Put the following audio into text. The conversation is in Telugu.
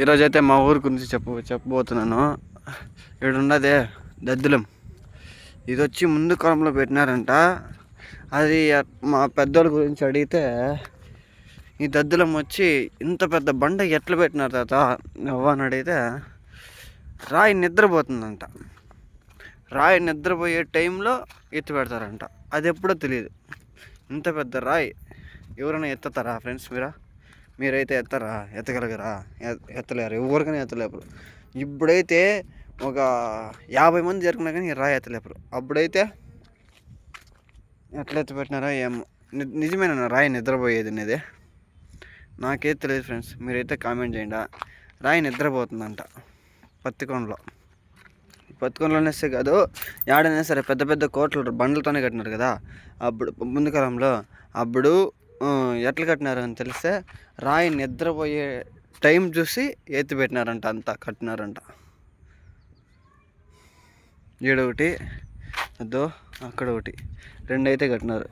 ఈరోజు అయితే మా ఊరి గురించి చెప్ప చెప్పబోతున్నాను. ఇక్కడ ఉన్నదే దద్దులం. ఇది వచ్చి ముందు కాలంలో పెట్టినారంట. అది మా పెద్దోళ్ళ గురించి అడిగితే ఈ దద్దులం వచ్చి ఇంత పెద్ద బండ ఎట్లా పెట్టినారు తాత? అవ్వ అని అడిగితే రాయి నిద్రపోతుందంట. రాయి నిద్రపోయే టైంలో ఎత్తి పెడతారంట. అది ఎప్పుడో తెలియదు ఇంత పెద్ద రాయి ఎవరైనా ఎత్తుతారా ఫ్రెండ్స్ మీరా? మీరైతే ఎత్తరా? ఎత్తగలగరా? ఎ- ఎత్తలేరు. ఎవరికైనా ఎత్తలేరు ఇప్పుడైతే ఒక యాభై మంది జరిగినా కానీ రా రాయి ఎత్తలేరు అప్పుడైతే ఎట్లా ఎత్తిపెట్టినారా ఏమో. ని- నిజమేనా రాయి నిద్రపోయేది అనేది నాకే తెలియదు ఫ్రెండ్స్. మీరైతే కామెంట్ చేయండి. రాయి నిద్రపోతుందంట. పత్తికొండలో. పత్తికొండలోనే కాదు ఏడైనా సరే పెద్ద పెద్ద కోట్లు బండ్లతోనే కట్టినారు కదా. అప్పుడు ముందు కాలంలో అప్పుడు ఎట్లా కట్టినారని తెలిస్తే రాయి నిద్రపోయే టైం చూసి ఎత్తి పెట్టినారంట అంతా కట్టినారంట. ఏడొకటి ఒకటి అదో అక్కడ ఒకటి రెండైతే కట్టినారు.